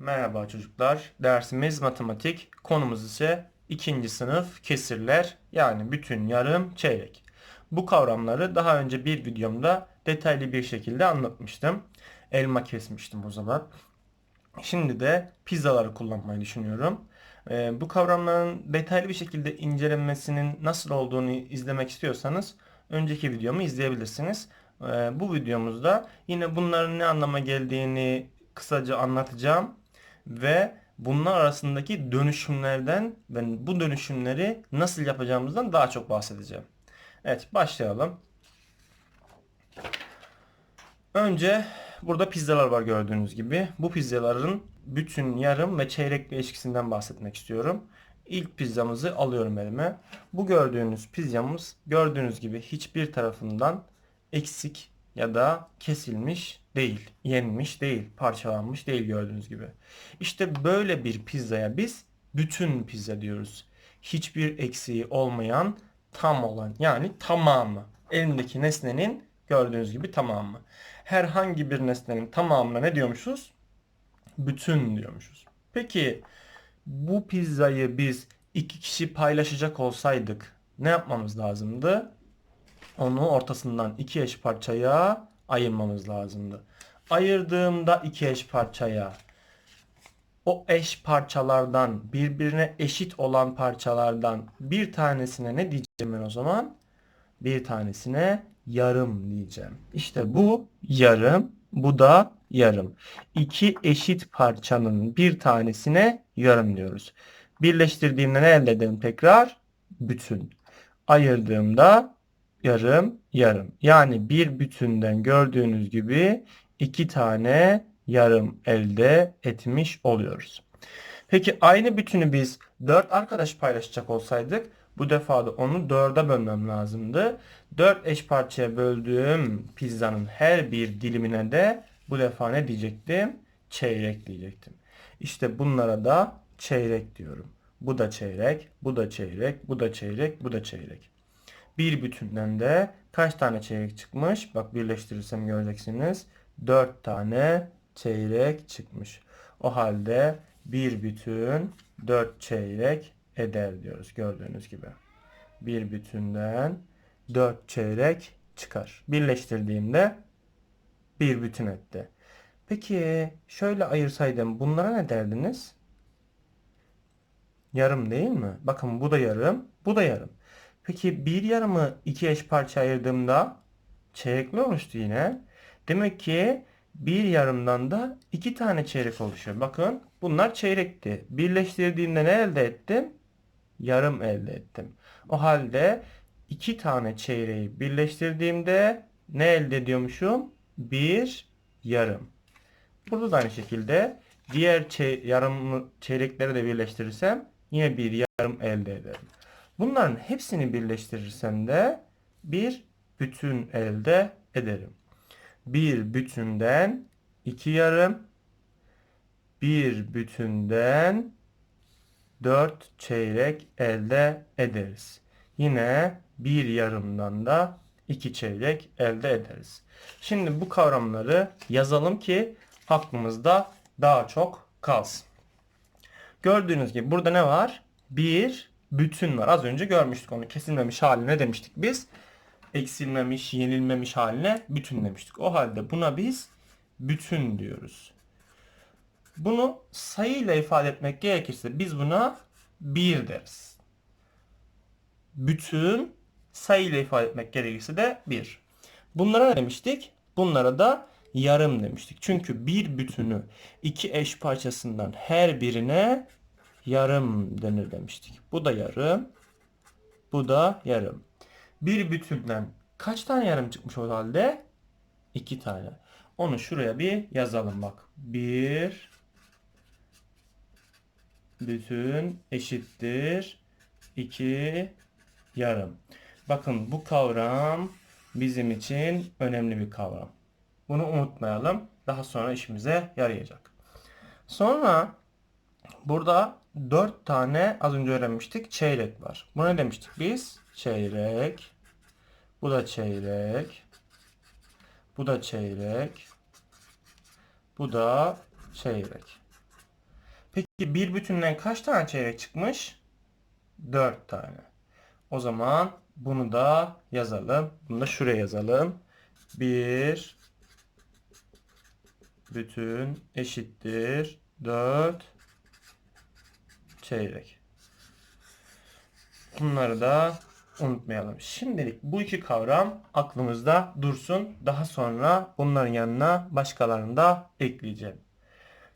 Merhaba çocuklar. Dersimiz matematik. Konumuz ise ikinci sınıf kesirler yani bütün, yarım, çeyrek. Bu kavramları daha önce bir videomda detaylı bir şekilde anlatmıştım. Elma kesmiştim o zaman. Şimdi de pizzaları kullanmayı düşünüyorum. Ee, bu kavramların detaylı bir şekilde incelenmesinin nasıl olduğunu izlemek istiyorsanız önceki videomu izleyebilirsiniz. Ee, bu videomuzda yine bunların ne anlama geldiğini kısaca anlatacağım ve bunlar arasındaki dönüşümlerden ve bu dönüşümleri nasıl yapacağımızdan daha çok bahsedeceğim. Evet başlayalım. Önce burada pizzalar var gördüğünüz gibi. Bu pizzaların bütün, yarım ve çeyrek ilişkisinden bahsetmek istiyorum. İlk pizzamızı alıyorum elime. Bu gördüğünüz pizzamız gördüğünüz gibi hiçbir tarafından eksik ya da kesilmiş değil, yenmiş değil, parçalanmış değil gördüğünüz gibi. İşte böyle bir pizzaya biz bütün pizza diyoruz. Hiçbir eksiği olmayan, tam olan yani tamamı. Elimdeki nesnenin gördüğünüz gibi tamamı. Herhangi bir nesnenin tamamına ne diyormuşuz? Bütün diyormuşuz. Peki bu pizzayı biz iki kişi paylaşacak olsaydık ne yapmamız lazımdı? Onu ortasından iki eş parçaya ayırmamız lazımdı. Ayırdığımda iki eş parçaya o eş parçalardan birbirine eşit olan parçalardan bir tanesine ne diyeceğim ben o zaman? Bir tanesine yarım diyeceğim. İşte bu yarım, bu da yarım. İki eşit parçanın bir tanesine yarım diyoruz. Birleştirdiğimde ne elde ederim tekrar? Bütün. Ayırdığımda yarım, yarım. Yani bir bütünden gördüğünüz gibi iki tane yarım elde etmiş oluyoruz. Peki aynı bütünü biz dört arkadaş paylaşacak olsaydık bu defa da onu dörde bölmem lazımdı. Dört eş parçaya böldüğüm pizzanın her bir dilimine de bu defa ne diyecektim? Çeyrek diyecektim. İşte bunlara da çeyrek diyorum. Bu da çeyrek, bu da çeyrek, bu da çeyrek, bu da çeyrek. Bir bütünden de kaç tane çeyrek çıkmış? Bak birleştirirsem göreceksiniz. 4 tane çeyrek çıkmış. O halde bir bütün 4 çeyrek eder diyoruz gördüğünüz gibi. Bir bütünden 4 çeyrek çıkar. Birleştirdiğimde bir bütün etti. Peki şöyle ayırsaydım bunlara ne derdiniz? Yarım değil mi? Bakın bu da yarım, bu da yarım. Peki bir yarımı iki eş parça ayırdığımda çeyrekli oluştu yine. Demek ki bir yarımdan da iki tane çeyrek oluşuyor. Bakın bunlar çeyrekti. Birleştirdiğimde ne elde ettim? Yarım elde ettim. O halde iki tane çeyreği birleştirdiğimde ne elde ediyormuşum? Bir yarım. Burada da aynı şekilde diğer çey yarım çeyrekleri de birleştirirsem yine bir yarım elde ederim. Bunların hepsini birleştirirsem de bir bütün elde ederim. Bir bütünden iki yarım, bir bütünden dört çeyrek elde ederiz. Yine bir yarımdan da iki çeyrek elde ederiz. Şimdi bu kavramları yazalım ki aklımızda daha çok kalsın. Gördüğünüz gibi burada ne var? Bir bütün var. Az önce görmüştük onu. Kesilmemiş haline demiştik biz. Eksilmemiş, yenilmemiş haline bütün demiştik. O halde buna biz bütün diyoruz. Bunu sayıyla ifade etmek gerekirse biz buna 1 deriz. Bütün sayıyla ifade etmek gerekirse de 1. Bunlara ne demiştik? Bunlara da yarım demiştik. Çünkü bir bütünü iki eş parçasından her birine yarım denir demiştik. Bu da yarım. Bu da yarım. Bir bütünden kaç tane yarım çıkmış o halde? İki tane. Onu şuraya bir yazalım bak. Bir bütün eşittir iki yarım. Bakın bu kavram bizim için önemli bir kavram. Bunu unutmayalım. Daha sonra işimize yarayacak. Sonra burada 4 tane az önce öğrenmiştik çeyrek var. Bu ne demiştik biz? Çeyrek. Bu da çeyrek. Bu da çeyrek. Bu da çeyrek. Peki bir bütünden kaç tane çeyrek çıkmış? 4 tane. O zaman bunu da yazalım. Bunu da şuraya yazalım. 1 bütün eşittir 4 çeyrek. Bunları da unutmayalım. Şimdilik bu iki kavram aklımızda dursun. Daha sonra bunların yanına başkalarını da ekleyeceğim.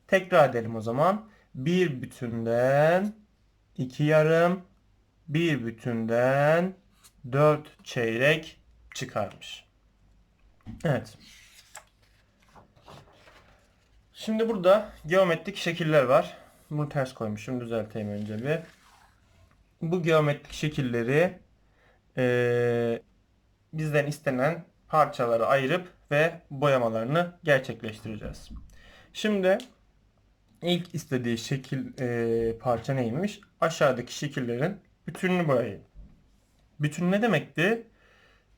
Tekrar edelim o zaman. Bir bütünden iki yarım, bir bütünden dört çeyrek çıkarmış. Evet. Şimdi burada geometrik şekiller var. Bunu ters koymuşum. Düzelteyim önce bir. Bu geometrik şekilleri eee, bizden istenen parçaları ayırıp ve boyamalarını gerçekleştireceğiz. Şimdi ilk istediği şekil eee, parça neymiş? Aşağıdaki şekillerin bütününü boyayın. Bütün ne demekti?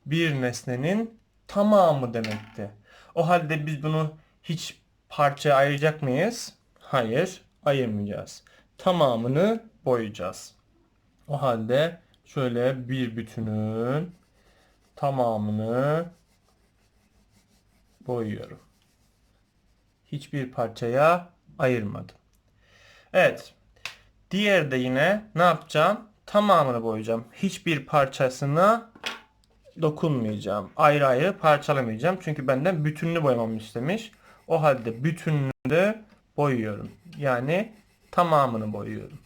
Bir nesnenin tamamı demekti. O halde biz bunu hiç parçaya ayıracak mıyız? Hayır, ayırmayacağız. Tamamını boyayacağız. O halde şöyle bir bütünün tamamını boyuyorum. Hiçbir parçaya ayırmadım. Evet. Diğer de yine ne yapacağım? Tamamını boyayacağım. Hiçbir parçasına dokunmayacağım. Ayrı ayrı parçalamayacağım. Çünkü benden bütününü boyamamı istemiş. O halde bütününü de boyuyorum. Yani tamamını boyuyorum.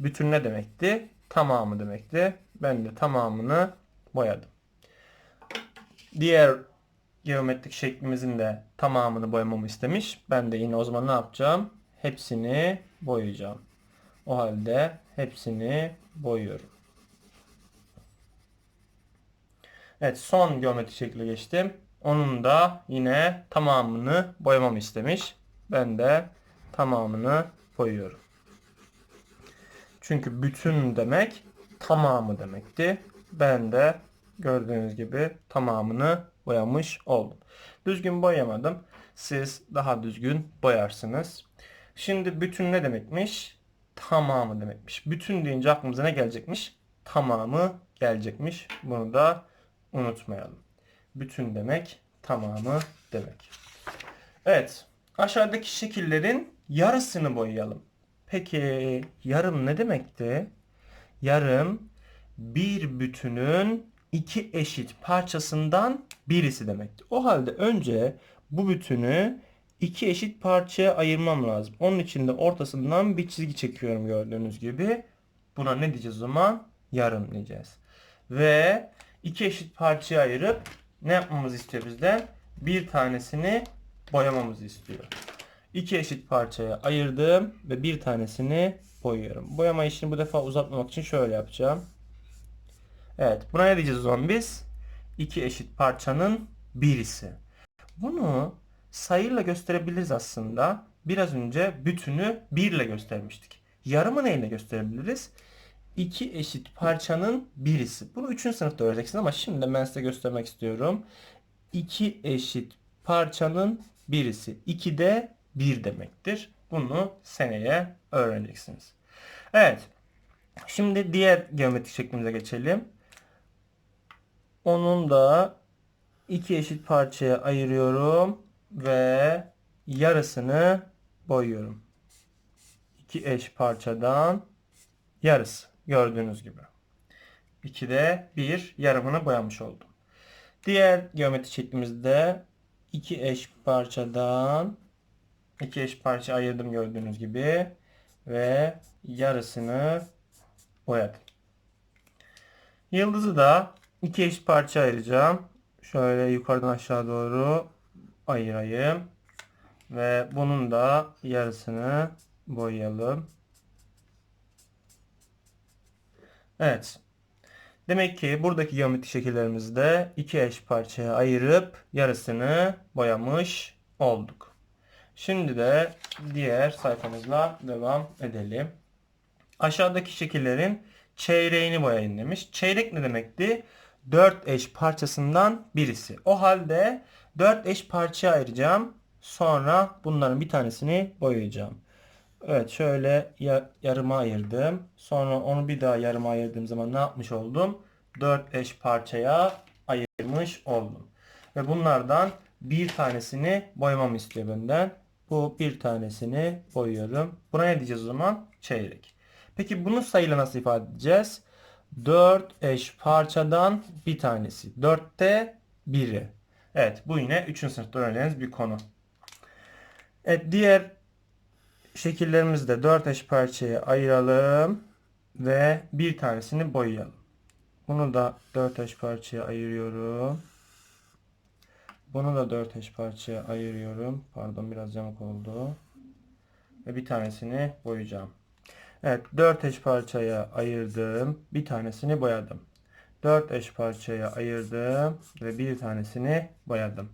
Bütün ne demekti? Tamamı demekti. Ben de tamamını boyadım. Diğer geometrik şeklimizin de tamamını boyamamı istemiş. Ben de yine o zaman ne yapacağım? Hepsini boyayacağım. O halde hepsini boyuyorum. Evet son geometrik şekle geçtim. Onun da yine tamamını boyamamı istemiş. Ben de tamamını boyuyorum. Çünkü bütün demek tamamı demekti. Ben de gördüğünüz gibi tamamını boyamış oldum. Düzgün boyamadım. Siz daha düzgün boyarsınız. Şimdi bütün ne demekmiş? Tamamı demekmiş. Bütün deyince aklımıza ne gelecekmiş? Tamamı gelecekmiş. Bunu da unutmayalım. Bütün demek tamamı demek. Evet. Aşağıdaki şekillerin yarısını boyayalım. Peki yarım ne demekti? Yarım bir bütünün iki eşit parçasından birisi demekti. O halde önce bu bütünü iki eşit parçaya ayırmam lazım. Onun için de ortasından bir çizgi çekiyorum gördüğünüz gibi. Buna ne diyeceğiz o zaman? Yarım diyeceğiz. Ve iki eşit parçaya ayırıp ne yapmamızı istiyor bizden? Bir tanesini boyamamızı istiyor. İki eşit parçaya ayırdım ve bir tanesini boyuyorum. Boyama işini bu defa uzatmamak için şöyle yapacağım. Evet buna ne diyeceğiz o zaman biz? İki eşit parçanın birisi. Bunu sayıyla gösterebiliriz aslında. Biraz önce bütünü 1 ile göstermiştik. Yarımı neyle gösterebiliriz? İki eşit parçanın birisi. Bunu 3. sınıfta öğreneceksiniz ama şimdi ben size göstermek istiyorum. İki eşit parçanın birisi. 2 de 1 demektir. Bunu seneye öğreneceksiniz. Evet. Şimdi diğer geometrik şeklimize geçelim. Onun da iki eşit parçaya ayırıyorum ve yarısını boyuyorum. İki eş parçadan yarısı gördüğünüz gibi. 2'de 1 yarımını boyamış oldum. Diğer geometri şeklimizde iki eş parçadan iki eş parça ayırdım gördüğünüz gibi ve yarısını boyadım. Yıldızı da iki eş parça ayıracağım. Şöyle yukarıdan aşağı doğru ayırayım. Ve bunun da yarısını boyayalım. Evet. Demek ki buradaki geometrik şekillerimizde iki eş parçaya ayırıp yarısını boyamış olduk. Şimdi de diğer sayfamızla devam edelim. Aşağıdaki şekillerin çeyreğini boyayın demiş. Çeyrek ne demekti? 4 eş parçasından birisi. O halde 4 eş parçaya ayıracağım. Sonra bunların bir tanesini boyayacağım. Evet şöyle ya- yarıma ayırdım. Sonra onu bir daha yarıma ayırdığım zaman ne yapmış oldum? 4 eş parçaya ayırmış oldum. Ve bunlardan bir tanesini boyamamı istiyor benden. Bu bir tanesini boyuyorum. Buna ne diyeceğiz o zaman? Çeyrek. Peki bunu sayıyla nasıl ifade edeceğiz? 4 eş parçadan bir tanesi. 4'te biri. Evet bu yine 3. sınıfta öğreneceğiniz bir konu. Evet diğer şekillerimizi de 4 eş parçaya ayıralım ve bir tanesini boyayalım. Bunu da 4 eş parçaya ayırıyorum. Bunu da 4 eş parçaya ayırıyorum. Pardon biraz yamuk oldu. Ve bir tanesini boyayacağım. Evet 4 eş parçaya ayırdım. Bir tanesini boyadım. 4 eş parçaya ayırdım ve bir tanesini boyadım.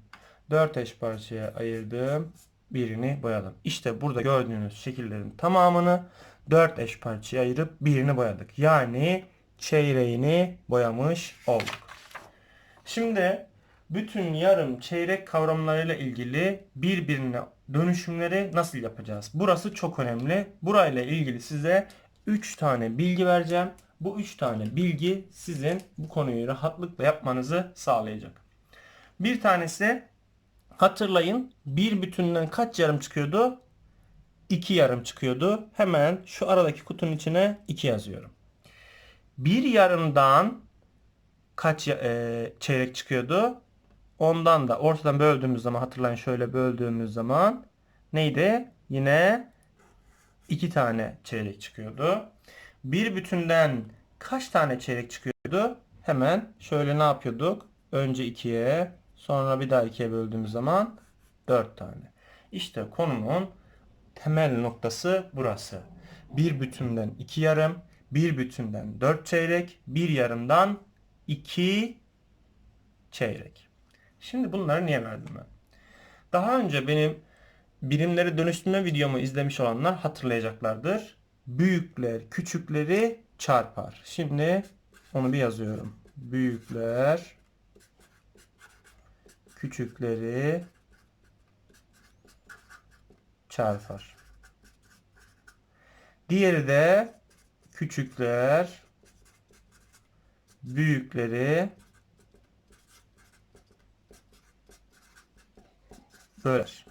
4 eş parçaya ayırdım. Birini boyadım. İşte burada gördüğünüz şekillerin tamamını 4 eş parçaya ayırıp birini boyadık. Yani çeyreğini boyamış olduk. Şimdi bütün yarım çeyrek kavramlarıyla ilgili birbirine dönüşümleri nasıl yapacağız? Burası çok önemli. Burayla ilgili size 3 tane bilgi vereceğim. Bu 3 tane bilgi sizin bu konuyu rahatlıkla yapmanızı sağlayacak. Bir tanesi hatırlayın bir bütünden kaç yarım çıkıyordu? 2 yarım çıkıyordu. Hemen şu aradaki kutunun içine 2 yazıyorum. Bir yarımdan kaç e, çeyrek çıkıyordu? Ondan da ortadan böldüğümüz zaman hatırlayın şöyle böldüğümüz zaman neydi? Yine iki tane çeyrek çıkıyordu. Bir bütünden kaç tane çeyrek çıkıyordu? Hemen şöyle ne yapıyorduk? Önce ikiye sonra bir daha ikiye böldüğümüz zaman dört tane. İşte konunun temel noktası burası. Bir bütünden iki yarım, bir bütünden dört çeyrek, bir yarımdan iki çeyrek. Şimdi bunları niye verdim ben? Daha önce benim birimleri dönüştürme videomu izlemiş olanlar hatırlayacaklardır. Büyükler küçükleri çarpar. Şimdi onu bir yazıyorum. Büyükler küçükleri çarpar. Diğeri de küçükler büyükleri böler.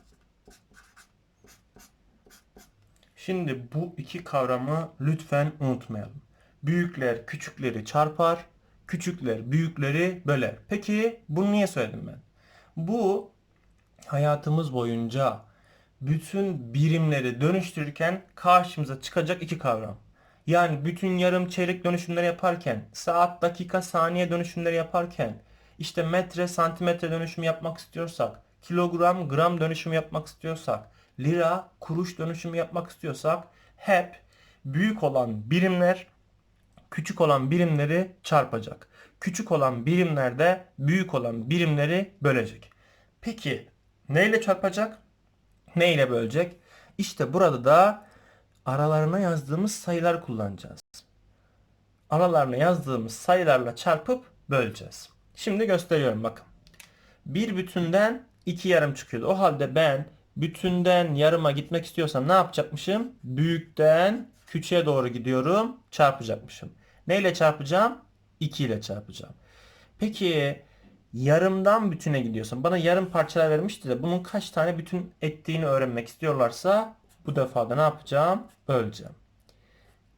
Şimdi bu iki kavramı lütfen unutmayalım. Büyükler küçükleri çarpar, küçükler büyükleri böler. Peki bunu niye söyledim ben? Bu hayatımız boyunca bütün birimleri dönüştürürken karşımıza çıkacak iki kavram. Yani bütün yarım çeyrek dönüşümleri yaparken, saat, dakika, saniye dönüşümleri yaparken, işte metre, santimetre dönüşümü yapmak istiyorsak, kilogram, gram dönüşümü yapmak istiyorsak, lira, kuruş dönüşümü yapmak istiyorsak hep büyük olan birimler küçük olan birimleri çarpacak. Küçük olan birimler de büyük olan birimleri bölecek. Peki neyle çarpacak? Neyle bölecek? İşte burada da aralarına yazdığımız sayılar kullanacağız. Aralarına yazdığımız sayılarla çarpıp böleceğiz. Şimdi gösteriyorum bakın. Bir bütünden iki yarım çıkıyordu. O halde ben bütünden yarıma gitmek istiyorsam ne yapacakmışım? Büyükten küçüğe doğru gidiyorum. Çarpacakmışım. Neyle çarpacağım? 2 ile çarpacağım. Peki yarımdan bütüne gidiyorsam bana yarım parçalar vermişti de bunun kaç tane bütün ettiğini öğrenmek istiyorlarsa bu defa da ne yapacağım? Böleceğim.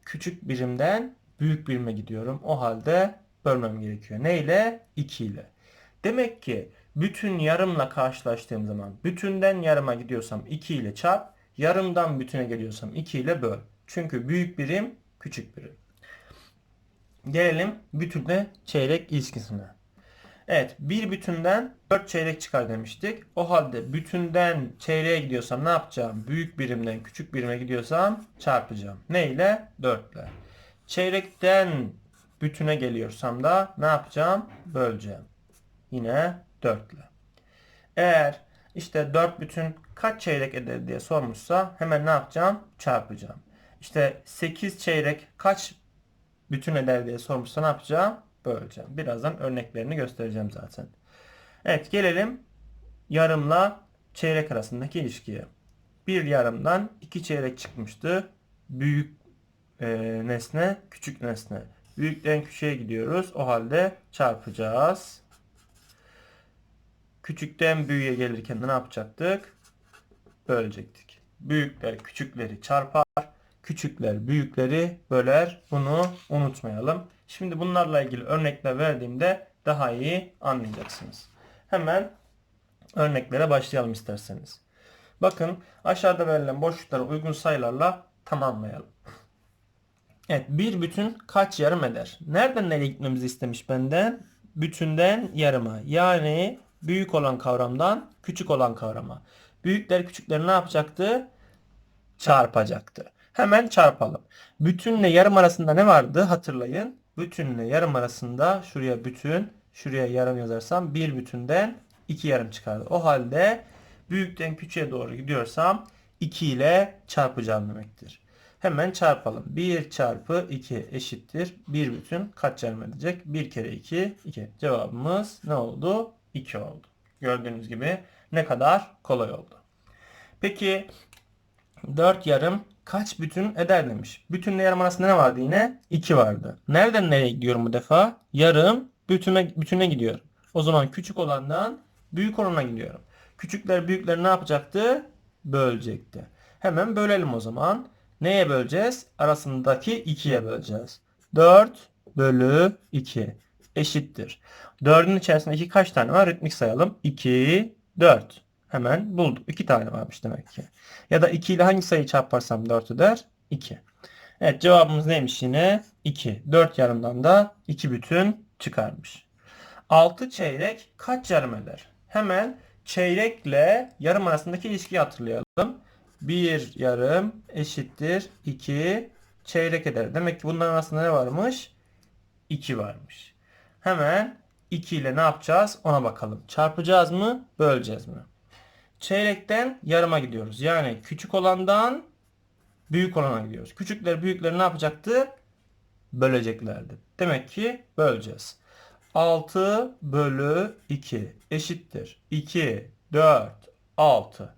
Küçük birimden büyük birime gidiyorum. O halde bölmem gerekiyor. Neyle? 2 ile. Demek ki bütün yarımla karşılaştığım zaman bütünden yarıma gidiyorsam 2 ile çarp, yarımdan bütüne geliyorsam 2 ile böl. Çünkü büyük birim küçük birim. Gelelim bütünle çeyrek ilişkisine. Evet bir bütünden 4 çeyrek çıkar demiştik. O halde bütünden çeyreğe gidiyorsam ne yapacağım? Büyük birimden küçük birime gidiyorsam çarpacağım. Ne ile? 4 ile. Çeyrekten bütüne geliyorsam da ne yapacağım? Böleceğim. Yine 4 ile. Eğer işte 4 bütün kaç çeyrek eder diye sormuşsa hemen ne yapacağım? Çarpacağım. İşte 8 çeyrek kaç bütün eder diye sormuşsa ne yapacağım? Böleceğim. Birazdan örneklerini göstereceğim zaten. Evet gelelim yarımla çeyrek arasındaki ilişkiye. Bir yarımdan iki çeyrek çıkmıştı. Büyük e, nesne, küçük nesne. Büyükten küçüğe gidiyoruz. O halde çarpacağız. Küçükten büyüğe gelirken ne yapacaktık? Bölecektik. Büyükler küçükleri çarpar. Küçükler büyükleri böler. Bunu unutmayalım. Şimdi bunlarla ilgili örnekler verdiğimde daha iyi anlayacaksınız. Hemen örneklere başlayalım isterseniz. Bakın aşağıda verilen boşlukları uygun sayılarla tamamlayalım. Evet bir bütün kaç yarım eder? Nereden nereye gitmemizi istemiş benden? Bütünden yarıma. Yani büyük olan kavramdan küçük olan kavrama. Büyükler küçükleri ne yapacaktı? Çarpacaktı. Hemen çarpalım. Bütünle yarım arasında ne vardı? Hatırlayın. Bütünle yarım arasında şuraya bütün, şuraya yarım yazarsam bir bütünden iki yarım çıkardı. O halde büyükten küçüğe doğru gidiyorsam 2 ile çarpacağım demektir. Hemen çarpalım. 1 çarpı 2 eşittir. 1 bütün kaç yarım edecek? 1 kere 2, 2. Cevabımız ne oldu? 2 oldu. Gördüğünüz gibi ne kadar kolay oldu. Peki 4 yarım kaç bütün eder demiş. Bütünle yarım arasında ne vardı yine? 2 vardı. Nereden nereye gidiyorum bu defa? Yarım bütüne, bütüne gidiyorum. O zaman küçük olandan büyük olana gidiyorum. Küçükler büyükleri ne yapacaktı? Bölecekti. Hemen bölelim o zaman. Neye böleceğiz? Arasındaki 2'ye böleceğiz. 4 bölü 2 eşittir. 4'ün içerisinde 2 kaç tane var? Ritmik sayalım. 2, 4. Hemen bulduk. 2 tane varmış demek ki. Ya da 2 ile hangi sayıyı çarparsam 4 eder? 2. Evet cevabımız neymiş yine? 2. 4 yarımdan da 2 bütün çıkarmış. 6 çeyrek kaç yarım eder? Hemen çeyrekle yarım arasındaki ilişkiyi hatırlayalım. 1 yarım eşittir 2 çeyrek eder. Demek ki bunların arasında ne varmış? 2 varmış. Hemen 2 ile ne yapacağız? Ona bakalım. Çarpacağız mı? Böleceğiz mi? Çeyrekten yarıma gidiyoruz. Yani küçük olandan büyük olana gidiyoruz. Küçükler büyükleri ne yapacaktı? Böleceklerdi. Demek ki böleceğiz. 6 bölü 2 eşittir. 2, 4, 6.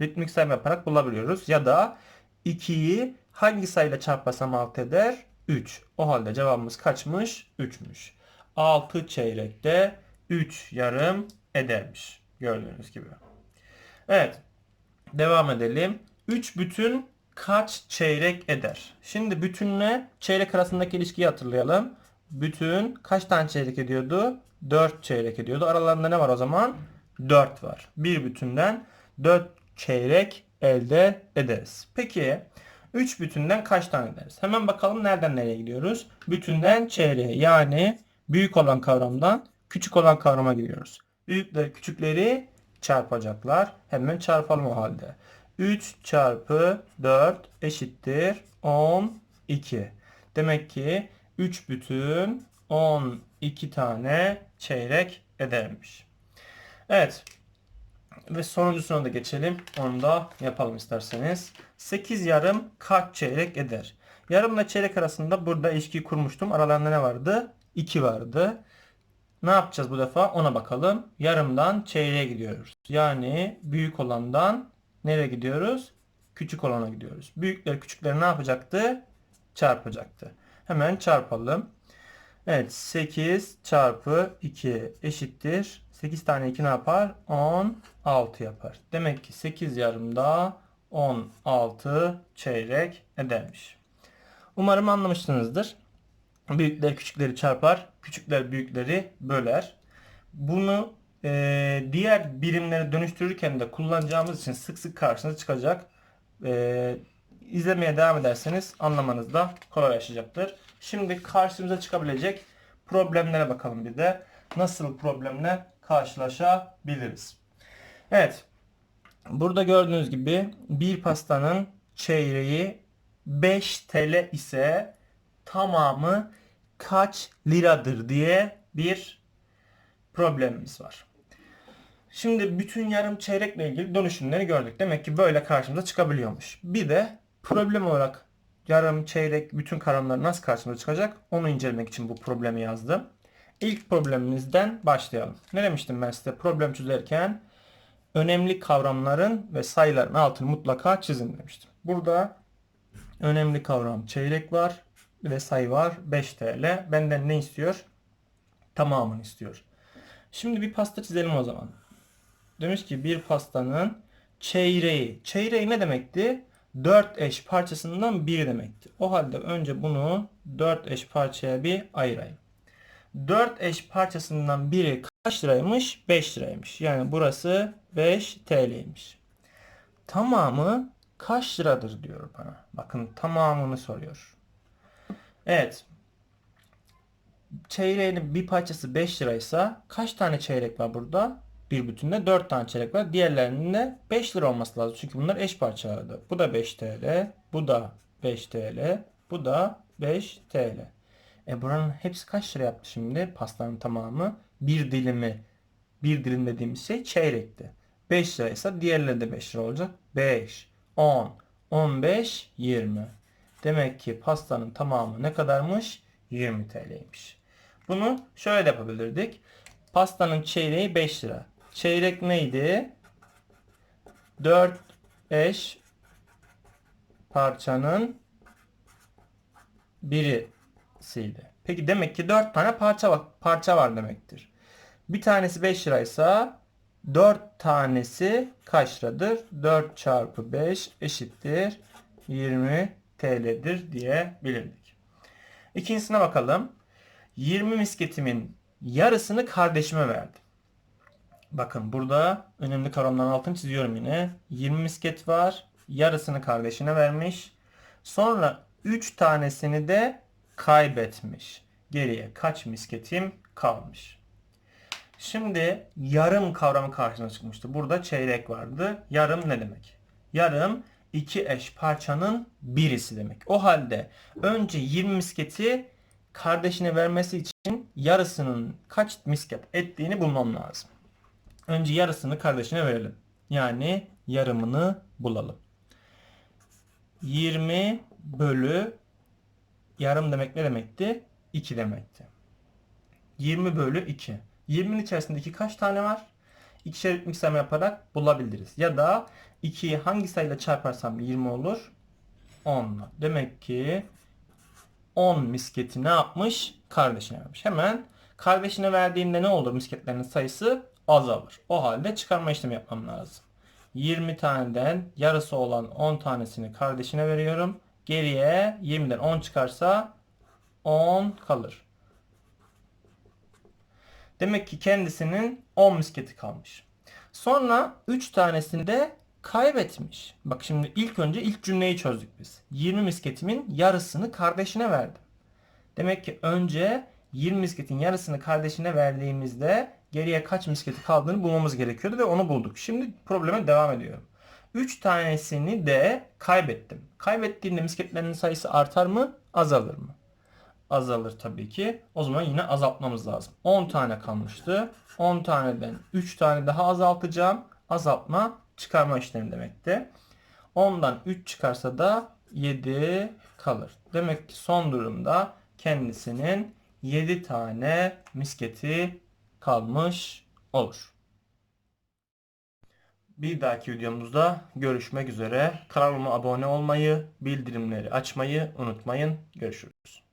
Ritmik sayım yaparak bulabiliyoruz. Ya da 2'yi hangi sayıyla çarparsam 6 eder? 3. O halde cevabımız kaçmış? 3'müş. 6 çeyrekte 3 yarım edermiş. Gördüğünüz gibi. Evet. Devam edelim. 3 bütün kaç çeyrek eder? Şimdi bütünle çeyrek arasındaki ilişkiyi hatırlayalım. Bütün kaç tane çeyrek ediyordu? 4 çeyrek ediyordu. Aralarında ne var o zaman? 4 var. Bir bütünden 4 çeyrek elde ederiz. Peki 3 bütünden kaç tane ederiz? Hemen bakalım nereden nereye gidiyoruz? Bütünden çeyreğe yani büyük olan kavramdan küçük olan kavrama gidiyoruz. Büyükleri küçükleri çarpacaklar. Hemen çarpalım o halde. 3 çarpı 4 eşittir 12. Demek ki 3 bütün 12 tane çeyrek edermiş. Evet. Ve sonuncusuna da geçelim. Onu da yapalım isterseniz. 8 yarım kaç çeyrek eder? Yarımla çeyrek arasında burada ilişkiyi kurmuştum. Aralarında ne vardı? 2 vardı. Ne yapacağız bu defa? Ona bakalım. Yarımdan çeyreğe gidiyoruz. Yani büyük olandan nereye gidiyoruz? Küçük olana gidiyoruz. Büyükler küçükleri ne yapacaktı? Çarpacaktı. Hemen çarpalım. Evet 8 çarpı 2 eşittir. 8 tane 2 ne yapar? 16 yapar. Demek ki 8 yarımda 16 çeyrek edermiş. Umarım anlamışsınızdır. Büyükler küçükleri çarpar, küçükler büyükleri böler. Bunu e, diğer birimleri dönüştürürken de kullanacağımız için sık sık karşınıza çıkacak. E, izlemeye devam ederseniz anlamanız da kolaylaşacaktır. Şimdi karşımıza çıkabilecek problemlere bakalım bir de. Nasıl problemle karşılaşabiliriz? Evet. Burada gördüğünüz gibi bir pastanın çeyreği 5 TL ise tamamı kaç liradır diye bir problemimiz var. Şimdi bütün yarım çeyrekle ilgili dönüşümleri gördük. Demek ki böyle karşımıza çıkabiliyormuş. Bir de problem olarak yarım, çeyrek, bütün kavramlar nasıl karşımıza çıkacak onu incelemek için bu problemi yazdım. İlk problemimizden başlayalım. Ne demiştim ben size problem çözerken? önemli kavramların ve sayıların altını mutlaka çizin demiştim. Burada önemli kavram çeyrek var ve sayı var 5 TL. Benden ne istiyor? Tamamını istiyor. Şimdi bir pasta çizelim o zaman. Demiş ki bir pastanın çeyreği. Çeyreği ne demekti? 4 eş parçasından biri demekti. O halde önce bunu 4 eş parçaya bir ayırayım. 4 eş parçasından biri kaç liraymış? 5 liraymış. Yani burası 5 TL'ymiş. Tamamı kaç liradır diyor bana. Bakın tamamını soruyor. Evet. Çeyreğinin bir parçası 5 liraysa kaç tane çeyrek var burada? Bir bütünde 4 tane çeyrek var. Diğerlerinin de 5 lira olması lazım. Çünkü bunlar eş parçalardı. Bu da 5 TL. Bu da 5 TL. Bu da 5 TL. E buranın hepsi kaç lira yaptı şimdi? Pastanın tamamı. Bir dilimi. Bir dilim dediğimiz şey çeyrekti. 5 liraysa diğerleri de 5 lira olacak. 5, 10, 15, 20. Demek ki pastanın tamamı ne kadarmış? 20 TL'ymiş. Bunu şöyle de yapabilirdik. Pastanın çeyreği 5 lira. Çeyrek neydi? 4 eş parçanın birisiydi. Peki demek ki 4 tane parça var, parça var demektir. Bir tanesi 5 liraysa 4 tanesi kaç liradır? 4 çarpı 5 eşittir 20 TL'dir diyebilirdik. İkincisine bakalım. 20 misketimin yarısını kardeşime verdim. Bakın burada önemli kavramların altını çiziyorum yine. 20 misket var. Yarısını kardeşine vermiş. Sonra 3 tanesini de kaybetmiş. Geriye kaç misketim kalmış? Şimdi yarım kavramı karşına çıkmıştı. Burada çeyrek vardı. Yarım ne demek? Yarım iki eş parçanın birisi demek. O halde önce 20 misketi kardeşine vermesi için yarısının kaç misket ettiğini bulmam lazım. Önce yarısını kardeşine verelim. Yani yarımını bulalım. 20 bölü yarım demek ne demekti? 2 demekti. 20 bölü 2. 20'nin içerisindeki kaç tane var? İkişer ritmik yaparak bulabiliriz. Ya da 2'yi hangi sayıyla çarparsam 20 olur? 10'la. Demek ki 10 misketi ne yapmış? Kardeşine vermiş. Hemen kardeşine verdiğinde ne olur misketlerin sayısı? Azalır. O halde çıkarma işlemi yapmam lazım. 20 taneden yarısı olan 10 tanesini kardeşine veriyorum. Geriye 20'den 10 çıkarsa 10 kalır. Demek ki kendisinin 10 misketi kalmış. Sonra 3 tanesini de kaybetmiş. Bak şimdi ilk önce ilk cümleyi çözdük biz. 20 misketimin yarısını kardeşine verdim. Demek ki önce 20 misketin yarısını kardeşine verdiğimizde geriye kaç misketi kaldığını bulmamız gerekiyordu ve onu bulduk. Şimdi probleme devam ediyorum. 3 tanesini de kaybettim. Kaybettiğimde misketlerin sayısı artar mı, azalır mı? Azalır tabii ki. O zaman yine azaltmamız lazım. 10 tane kalmıştı. 10 taneden 3 tane daha azaltacağım. Azaltma çıkarma işlemi demekti. 10'dan 3 çıkarsa da 7 kalır. Demek ki son durumda kendisinin 7 tane misketi kalmış olur. Bir dahaki videomuzda görüşmek üzere. Kanalıma abone olmayı, bildirimleri açmayı unutmayın. Görüşürüz.